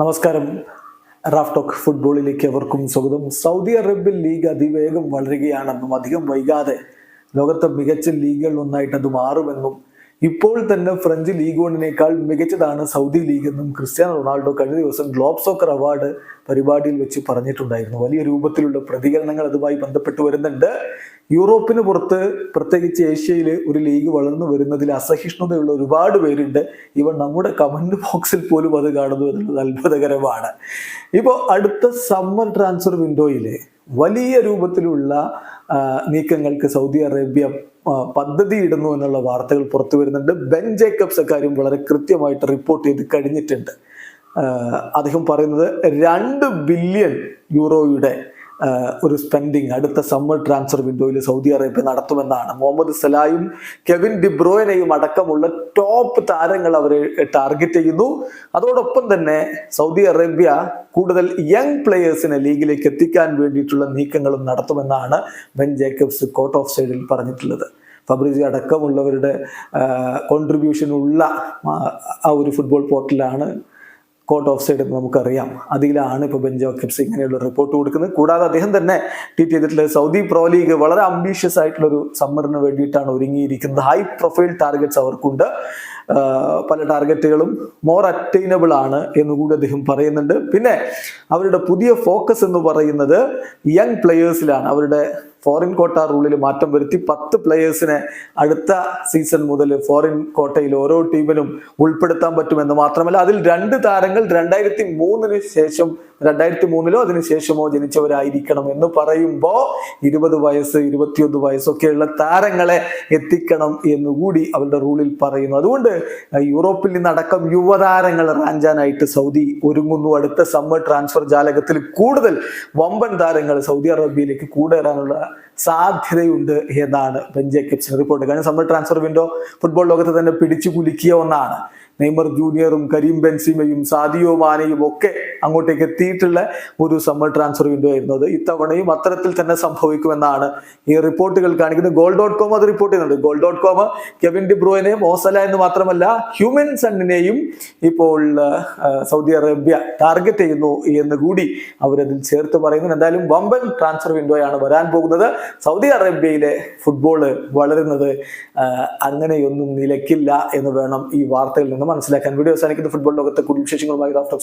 നമസ്കാരം. Raf talk ഫുട്ബോളിലേക്ക് അവർക്കും സ്വാഗതം. സൗദി അറേബ്യൻ ലീഗ് അതിവേഗം വളരുകയാണെന്നും അധികം വൈകാതെ ലോകത്തെ മികച്ച ലീഗുകളിൽ ഒന്നായിട്ട് അത് മാറുമെന്നും ഇപ്പോൾ തന്നെ ഫ്രഞ്ച് ലീഗ് വണ്ണിനേക്കാൾ മികച്ചതാണ് സൗദി ലീഗ് എന്നും ക്രിസ്ത്യാനോ റൊണാൾഡോ കഴിഞ്ഞ ദിവസം ഗ്ലോബ് സോക്കർ അവാർഡ് പരിപാടിയിൽ വെച്ച് പറഞ്ഞിട്ടുണ്ടായിരുന്നു. വലിയ രൂപത്തിലുള്ള പ്രതികരണങ്ങൾ അതുമായി ബന്ധപ്പെട്ട് വരുന്നുണ്ട്. യൂറോപ്പിന് പുറത്ത് പ്രത്യേകിച്ച് ഏഷ്യയിൽ ഒരു ലീഗ് വളർന്നു വരുന്നതിൽ അസഹിഷ്ണുതയുള്ള ഒരുപാട് പേരുണ്ട്. ഇവ നമ്മുടെ കമന്റ് ബോക്സിൽ പോലും അത് കാണുന്നു എന്നുള്ളത് അത്ഭുതകരമാണ്. ഇപ്പോൾ അടുത്ത സമ്മർ ട്രാൻസ്ഫർ വിൻഡോയിൽ വലിയ രൂപത്തിലുള്ള നീക്കങ്ങൾക്ക് സൗദി അറേബ്യ പദ്ധതി ഇടുന്നു എന്നുള്ള വാർത്തകൾ പുറത്തു വരുന്നുണ്ട്. ബെൻ ജേക്കബ്സ് അക്കാര്യം വളരെ കൃത്യമായിട്ട് റിപ്പോർട്ട് ചെയ്ത് കഴിഞ്ഞിട്ടുണ്ട്. അദ്ദേഹം പറയുന്നത് രണ്ട് ബില്യൺ യൂറോയുടെ ഒരു സ്പെൻഡിങ് അടുത്ത സമ്മർ ട്രാൻസ്ഫർ വിൻഡോയിൽ സൗദി അറേബ്യ നടത്തുമെന്നാണ്. മുഹമ്മദ് സലായും കെവിൻ ഡിബ്രോയനെയും അടക്കമുള്ള ടോപ്പ് താരങ്ങൾ അവരെ ടാർഗറ്റ് ചെയ്യുന്നു. അതോടൊപ്പം തന്നെ സൗദി അറേബ്യ കൂടുതൽ യങ് പ്ലെയേഴ്സിനെ ലീഗിലേക്ക് എത്തിക്കാൻ വേണ്ടിയിട്ടുള്ള നീക്കങ്ങളും നടത്തുമെന്നാണ് ബെൻ ജേക്കബ്സ് കോർട്ട് ഓഫ് സൈഡിൽ പറഞ്ഞിട്ടുള്ളത്. ഫബ്രിസി അടക്കമുള്ളവരുടെ കോൺട്രിബ്യൂഷൻ ഉള്ള ആ ഒരു ഫുട്ബോൾ പോർട്ടലാണ് കോട്ട് ഓഫ് സൈഡ് നമുക്കറിയാം. അതിലാണ് ഇപ്പോൾ ബെഞ്ച് ജോക്കബ്സ് ഇങ്ങനെയുള്ള റിപ്പോർട്ട് കൊടുക്കുന്നത്. കൂടാതെ അദ്ദേഹം തന്നെ ട്വീറ്റ് ചെയ്തിട്ടുള്ളത് സൗദി പ്രോ ലീഗ് വളരെ അംബീഷ്യസ് ആയിട്ടുള്ള ഒരു സമ്മറിന് വേണ്ടിയിട്ടാണ് ഒരുങ്ങിയിരിക്കുന്നത്. ഹൈ പ്രൊഫൈൽ ടാർഗറ്റ്സ് അവർക്കുണ്ട്. പല ടാർഗറ്റുകളും മോർ അറ്റൈനബിൾ ആണ് എന്ന് എന്നുകൂടി അദ്ദേഹം പറയുന്നുണ്ട്. പിന്നെ അവരുടെ പുതിയ ഫോക്കസ് എന്ന് പറയുന്നത് യങ് പ്ലെയേഴ്സിലാണ് അവരുടെ ഫോറിൻ കോട്ട റൂളിൽ മാറ്റം വരുത്തി പത്ത് പ്ലെയേഴ്സിനെ അടുത്ത സീസൺ മുതൽ ഫോറിൻ കോട്ടയിൽ ഓരോ ടീമിനും ഉൾപ്പെടുത്താൻ പറ്റുമെന്ന് മാത്രമല്ല അതിൽ രണ്ട് താരങ്ങൾ രണ്ടായിരത്തി മൂന്നിന് ശേഷം രണ്ടായിരത്തി മൂന്നിലോ അതിനുശേഷമോ ജനിച്ചവരായിരിക്കണം എന്ന് പറയുമ്പോൾ ഇരുപത് വയസ്സ് ഇരുപത്തിയൊന്ന് വയസ്സൊക്കെയുള്ള താരങ്ങളെ എത്തിക്കണം എന്നുകൂടി അവരുടെ റൂളിൽ പറയുന്നു. അതുകൊണ്ട് യൂറോപ്പിൽ നിന്നടക്കം യുവതാരങ്ങൾ റാഞ്ചാനായിട്ട് സൗദി ഒരുങ്ങുന്നു. അടുത്ത സമ്മർ ട്രാൻസ്ഫർ ജാലകത്തിൽ കൂടുതൽ വമ്പൻ താരങ്ങൾ സൗദി അറേബ്യയിലേക്ക് കൂടേറാനുള്ള സാധ്യതയുണ്ട് എന്നാണ് ജേക്കബ്സിന്റെ റിപ്പോർട്ട്. കാരണം സമ്മർ ട്രാൻസ്ഫർ വിൻഡോ ഫുട്ബോൾ ലോകത്തെ തന്നെ പിടിച്ചു കുലുക്കിയ ഒന്നാണ്. നെയ്മർ ജൂനിയറും കരീം ബെൻസിമയും സാദിയോ മാനയും ഒക്കെ അങ്ങോട്ടേക്ക് എത്തിയിട്ടുള്ള ഒരു സമ്മർ ട്രാൻസ്ഫർ വിൻഡോ ആയിരുന്നത് ഇത്തവണയും അത്തരത്തിൽ തന്നെ സംഭവിക്കുമെന്നാണ് ഈ റിപ്പോർട്ടുകൾ കാണിക്കുന്നത്. ഗോൾ ഡോട്ട് കോം അത് റിപ്പോർട്ട് ചെയ്യുന്നുണ്ട്. ഗോൾ ഡോട്ട് കോം കെവിൻ ഡിബ്രോയിനെ മോസല എന്ന് മാത്രമല്ല ഹ്യൂമൻ സണ്ണിനെയും ഇപ്പോൾ സൗദി അറേബ്യ ടാർഗറ്റ് ചെയ്യുന്നു എന്ന് കൂടി അവരതിൽ ചേർത്ത് പറയുന്നു. എന്തായാലും വമ്പൻ ട്രാൻസ്ഫർ വിൻഡോയാണ് വരാൻ പോകുന്നത്. സൗദി അറേബ്യയിലെ ഫുട്ബോൾ വളരുന്നത് അങ്ങനെയൊന്നും നിലയ്ക്കില്ല എന്ന് വേണം ഈ വാർത്തയിൽ നിന്ന് മനസ്സിലാക്കാൻ. വീഡിയോ അവസാനിക്കുന്ന. ഫുട്ബോൾ ലോകത്തെ കൂടുതൽ വിശേഷങ്ങളുമായി ഡോക്ടർ